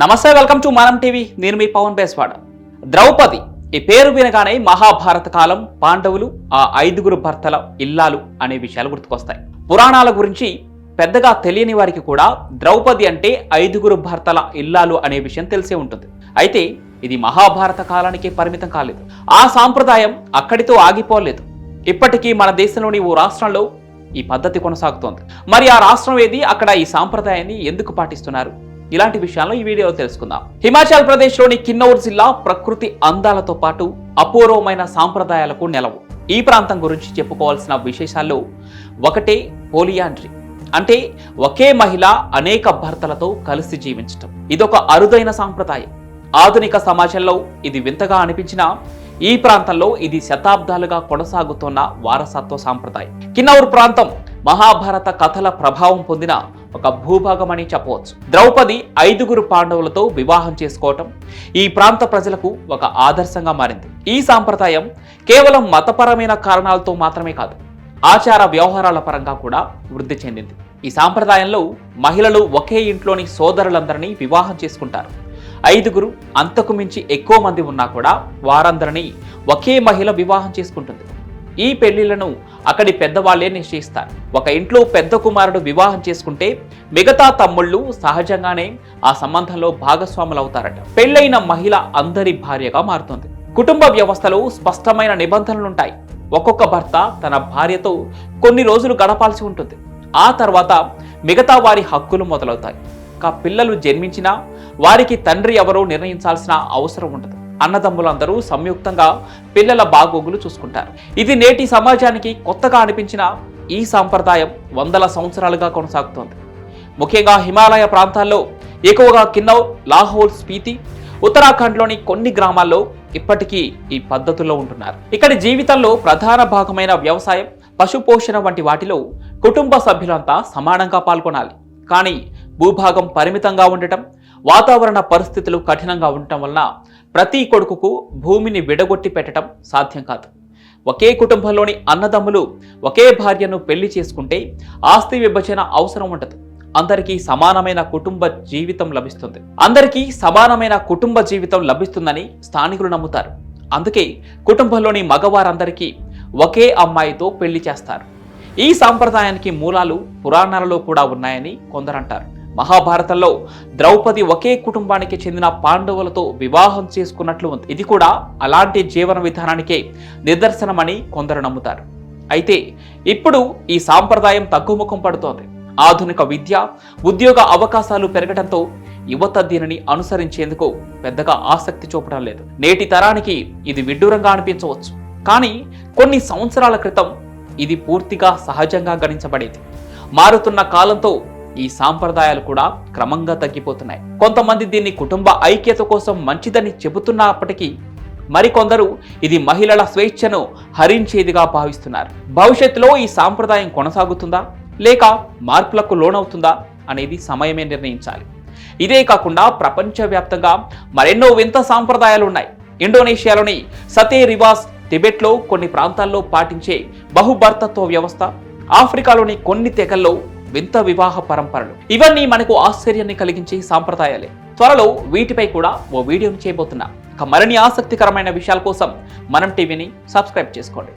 నమస్తే welcome to మనం TV. నేను మీ పవన్ బేస్వాడ. ద్రౌపది ఈ పేరు వినగానే మహాభారత కాలం పాండవులు ఆ ఐదుగురు భర్తల ఇల్లాలు అనే విషయాలు గుర్తుకొస్తాయి. పురాణాల గురించి పెద్దగా తెలియని వారికి కూడా ద్రౌపది అంటే ఐదుగురు భర్తల ఇల్లాలు అనే విషయం తెలిసే ఉంటుంది. అయితే ఇది మహాభారత కాలానికి పరిమితం కాలేదు. ఆ సాంప్రదాయం అక్కడితో ఆగిపోలేదు. ఇప్పటికీ మన దేశంలోని ఓ రాష్ట్రంలో ఈ పద్ధతి కొనసాగుతోంది. మరి ఆ రాష్ట్రం ఏది? అక్కడ ఈ సాంప్రదాయాన్ని ఎందుకు పాటిస్తున్నారు? ఇలాంటి విషయాలను ఈ వీడియోలో తెలుసుకుందాం. హిమాచల్ ప్రదేశ్లోని కిన్నౌర్ జిల్లా ప్రకృతి అందాలతో పాటు అపూర్వమైన సాంప్రదాయాలకు నెలవు. ఈ ప్రాంతం గురించి చెప్పుకోవాల్సిన విశేషాల్లో ఒకటే పోలియాండ్రీ. అంటే ఒకే మహిళ అనేక భర్తలతో కలిసి జీవించటం. ఇదొక అరుదైన సాంప్రదాయం. ఆధునిక సమాజంలో ఇది వింతగా అనిపించినా ఈ ప్రాంతంలో ఇది శతాబ్దాలుగా కొనసాగుతున్న వారసత్వ సాంప్రదాయం. కిన్నౌర్ ప్రాంతం మహాభారత కథల ప్రభావం పొందిన ఒక భూభాగం అని చెప్పవచ్చు. ద్రౌపది ఐదుగురు పాండవులతో వివాహం చేసుకోవటం ఈ ప్రాంత ప్రజలకు ఒక ఆదర్శంగా మారింది. ఈ సాంప్రదాయం కేవలం మతపరమైన కారణాలతో మాత్రమే కాదు ఆచార వ్యవహారాల పరంగా కూడా వృద్ధి చెందింది. ఈ సాంప్రదాయంలో మహిళలు ఒకే ఇంట్లోని సోదరులందరినీ వివాహం చేసుకుంటారు. ఐదుగురు అంతకు మించి ఎక్కువ మంది ఉన్నా కూడా వారందరినీ ఒకే మహిళ వివాహం చేసుకుంటుంది. ఈ పెళ్ళిళ్ళను అక్కడి పెద్దవాళ్ళే నిశ్చయిస్తారు. ఒక ఇంట్లో పెద్ద కుమారుడు వివాహం చేసుకుంటే మిగతా తమ్ముళ్ళు సహజంగానే ఆ సంబంధంలో భాగస్వాములు అవుతారట పెళ్ళైన మహిళ అందరి భార్యగా మారుతుంది. కుటుంబ వ్యవస్థలో స్పష్టమైన నిబంధనలుంటాయి. ఒక్కొక్క భర్త తన భార్యతో కొన్ని రోజులు గడపాల్సి ఉంటుంది. ఆ తర్వాత మిగతా వారి హక్కులు మొదలవుతాయి. ఇంకా పిల్లలు జన్మించినా వారికి తండ్రి ఎవరో నిర్ణయించాల్సిన అవసరం ఉండదు. అన్నదమ్ములందరూ సంయుక్తంగా పిల్లల బాగోగులు చూసుకుంటారు. ఇది నేటి సమాజానికి కొత్తగా అనిపించిన ఈ సాంప్రదాయం వందల సంవత్సరాలుగా కొనసాగుతోంది. ముఖ్యంగా హిమాలయ ప్రాంతాల్లో ఎక్కువగా కిన్నౌర్ లాహోల్ స్పీతి ఉత్తరాఖండ్లోని కొన్ని గ్రామాల్లో ఇప్పటికీ ఈ పద్ధతుల్లో ఉంటున్నారు. ఇక్కడి జీవితంలో ప్రధాన భాగమైన వ్యవసాయం పశుపోషణ వంటి వాటిలో కుటుంబ సభ్యులంతా సమానంగా పాల్గొనాలి. కానీ భూభాగం పరిమితంగా ఉండటం వాతావరణ పరిస్థితులు కఠినంగా ఉండటం వలన ప్రతి కొడుకుకు భూమిని విడగొట్టి పెట్టడం సాధ్యం కాదు. ఒకే కుటుంబంలోని అన్నదమ్ములు ఒకే భార్యను పెళ్ళి చేసుకుంటే ఆస్తి విభజన అవసరం ఉండదు. అందరికీ సమానమైన కుటుంబ జీవితం లభిస్తుంది. అందరికీ సమానమైన కుటుంబ జీవితం లభిస్తుందని స్థానికులు నమ్ముతారు. అందుకే కుటుంబంలోని మగవారందరికీ ఒకే అమ్మాయితో పెళ్ళి చేస్తారు. ఈ సాంప్రదాయానికి మూలాలు పురాణాలలో కూడా ఉన్నాయని కొందరంటారు. మహాభారతంలో ద్రౌపది ఒకే కుటుంబానికి చెందిన పాండవులతో వివాహం చేసుకున్నట్లు ఉంది. ఇది కూడా అలాంటి జీవన విధానానికే నిదర్శనమని కొందరు నమ్ముతారు. అయితే ఇప్పుడు ఈ సాంప్రదాయం తగ్గుముఖం పడుతోంది. ఆధునిక విద్య ఉద్యోగ అవకాశాలు పెరగడంతో యువత దీనిని అనుసరించేందుకు పెద్దగా ఆసక్తి చూపడం లేదు. నేటి తరానికి ఇది విడ్డూరంగా అనిపించవచ్చు. కానీ కొన్ని సంవత్సరాల క్రితం ఇది పూర్తిగా సహజంగా గణించబడేది. మారుతున్న కాలంతో ఈ సాంప్రదాయాలు కూడా క్రమంగా తగ్గిపోతున్నాయి. కొంతమంది దీన్ని కుటుంబ ఐక్యత కోసం మంచిదని చెబుతున్నప్పటికీ మరికొందరు ఇది మహిళల స్వేచ్ఛను హరించేదిగా భావిస్తున్నారు. భవిష్యత్తులో ఈ సాంప్రదాయం కొనసాగుతుందా? లేక మార్పులకు లోనవుతుందా? అనేది సమయమే నిర్ణయించాలి. ఇదే కాకుండా ప్రపంచవ్యాప్తంగా మరెన్నో వింత సాంప్రదాయాలు ఉన్నాయి. ఇండోనేషియాలోని సతే రివాస్ టిబెట్లో కొన్ని ప్రాంతాల్లో పాటించే బహుభర్తత్వ వ్యవస్థ ఆఫ్రికాలోని కొన్ని తెగల్లో వింత వివాహ పరంపరలు. ఇవన్నీ మనకు ఆశ్చర్యాన్ని కలిగించే సాంప్రదాయాలే. త్వరలో వీటిపై కూడా ఓ వీడియోను చేయబోతున్నా. ఇక మరిన్ని ఆసక్తికరమైన విషయాల కోసం మనం టీవీని సబ్స్క్రైబ్ చేసుకోండి.